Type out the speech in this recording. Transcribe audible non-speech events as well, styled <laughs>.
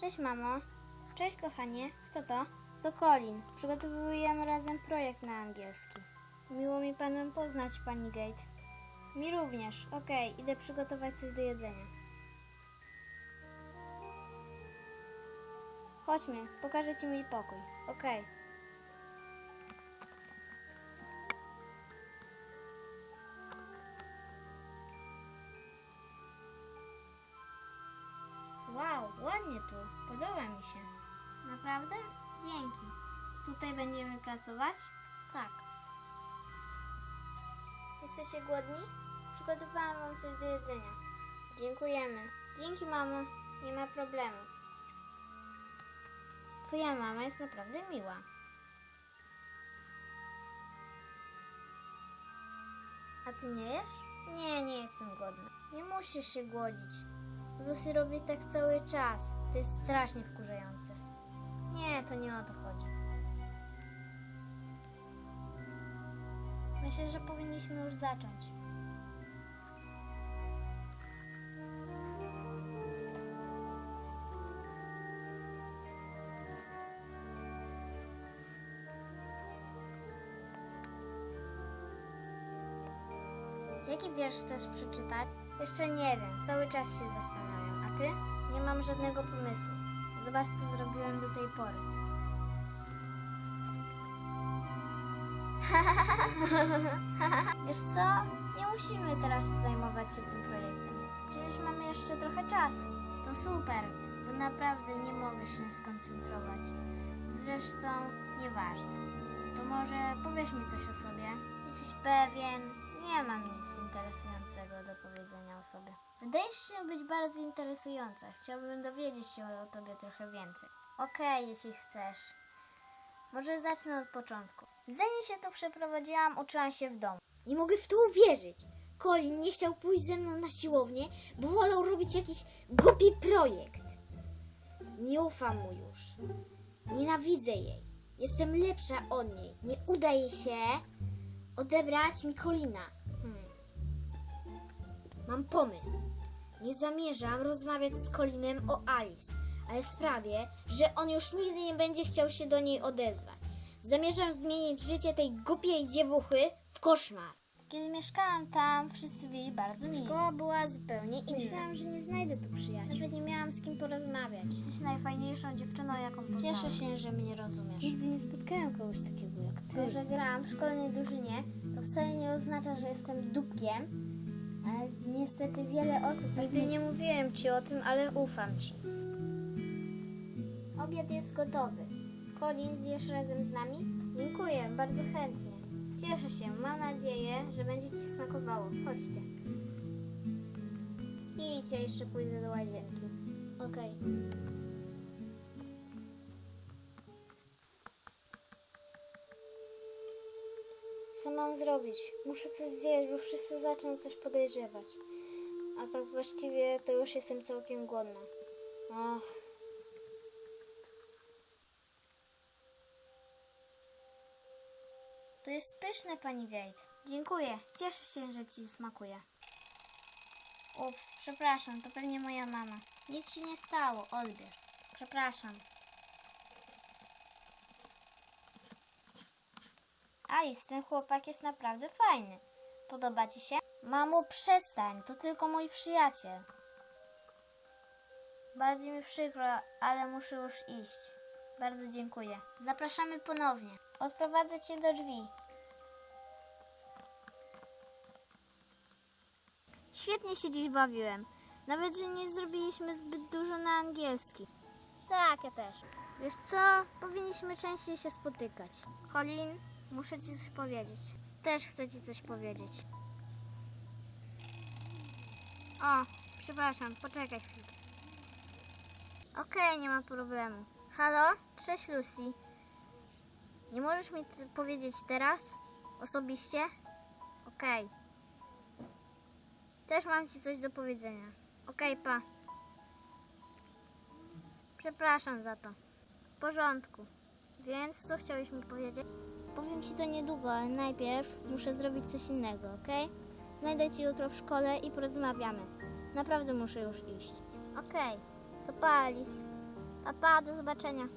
Cześć, mamo. Cześć, kochanie. Kto to? To Colin. Przygotowujemy razem projekt na angielski. Miło mi panem poznać, pani Gate. Mi również. Okej, idę przygotować coś do jedzenia. Chodźmy, pokażę ci mój pokój. Okej. Wow, ładnie tu. Podoba mi się. Naprawdę? Dzięki. Tutaj będziemy pracować? Tak. Jesteście głodni? Przygotowałam wam coś do jedzenia. Dziękujemy. Dzięki, mamo. Nie ma problemu. Twoja mama jest naprawdę miła. A ty nie jesz? Nie, nie jestem głodna. Nie musisz się głodzić. Lucy robi tak cały czas. To jest strasznie wkurzające. Nie, to nie o to chodzi. Myślę, że powinniśmy już zacząć. Jaki wiersz chcesz przeczytać? Jeszcze nie wiem, cały czas się zastanawiam. A ty? Nie mam żadnego pomysłu. Zobacz, co zrobiłem do tej pory. <laughs> Wiesz co? Nie musimy teraz zajmować się tym projektem. Przecież mamy jeszcze trochę czasu. To super, bo naprawdę nie mogę się skoncentrować. Zresztą nieważne. To może powiesz mi coś o sobie? Jesteś pewien? Nie mam nic interesującego do powiedzenia o sobie. Wydajesz się być bardzo interesująca. Chciałbym dowiedzieć się o tobie trochę więcej. Okej, jeśli chcesz. Może zacznę od początku. Zanim się tu przeprowadziłam, uczyłam się w domu. Nie mogę w to uwierzyć. Colin nie chciał pójść ze mną na siłownię, bo wolał robić jakiś głupi projekt. Nie ufam mu już. Nienawidzę jej. Jestem lepsza od niej. Nie udaje się odebrać mi Colina. Hmm. Mam pomysł. Nie zamierzam rozmawiać z Colinem o Alice, ale sprawię, że on już nigdy nie będzie chciał się do niej odezwać. Zamierzam zmienić życie tej głupiej dziewuchy w koszmar. Kiedy mieszkałam tam, wszyscy byli bardzo mili. Szkoła była zupełnie inna. Myślałam, że nie znajdę tu przyjaciół. Nawet nie miałam z kim porozmawiać. Jesteś najfajniejszą dziewczyną, jaką poznałam. Cieszę się, że mnie rozumiesz. Nigdy nie spotkałam kogoś takiego jak ty. To, że grałam w szkolnej drużynie, to wcale nie oznacza, że jestem dupkiem. Ale niestety wiele osób tak Nigdy nie mówiłem ci o tym, ale ufam ci. Obiad jest gotowy. Colin, zjesz razem z nami? Dziękuję, bardzo chętnie. Cieszę się, mam nadzieję, że będzie ci smakowało. Chodźcie. Idźcie, jeszcze pójdę do łazienki. Okej. Co mam zrobić? Muszę coś zjeść, bo wszyscy zaczną coś podejrzewać. A tak właściwie to już jestem całkiem głodna. Och. To jest pyszne, pani Gate. Dziękuję. Cieszę się, że ci smakuje. Ups, przepraszam, to pewnie moja mama. Nic się nie stało, odbierz. Przepraszam. Alice, ten chłopak jest naprawdę fajny. Podoba ci się? Mamo, przestań, to tylko mój przyjaciel. Bardzo mi przykro, ale muszę już iść. Bardzo dziękuję. Zapraszamy ponownie. Odprowadzę cię do drzwi. Świetnie się dziś bawiłem. Nawet, że nie zrobiliśmy zbyt dużo na angielski. Tak, ja też. Wiesz co? Powinniśmy częściej się spotykać. Colin, muszę ci coś powiedzieć. Też chcę ci coś powiedzieć. O, przepraszam, poczekaj chwilę. Okej, nie ma problemu. Halo? Cześć Lucy. Nie możesz mi powiedzieć teraz? Osobiście? Okej. Też mam ci coś do powiedzenia. Okej, pa. Przepraszam za to. W porządku. Więc co chciałeś mi powiedzieć? Powiem ci to niedługo, ale najpierw muszę zrobić coś innego, okej? Znajdę cię jutro w szkole i porozmawiamy. Naprawdę muszę już iść. Okej, to pa Alice. Pa, pa, do zobaczenia.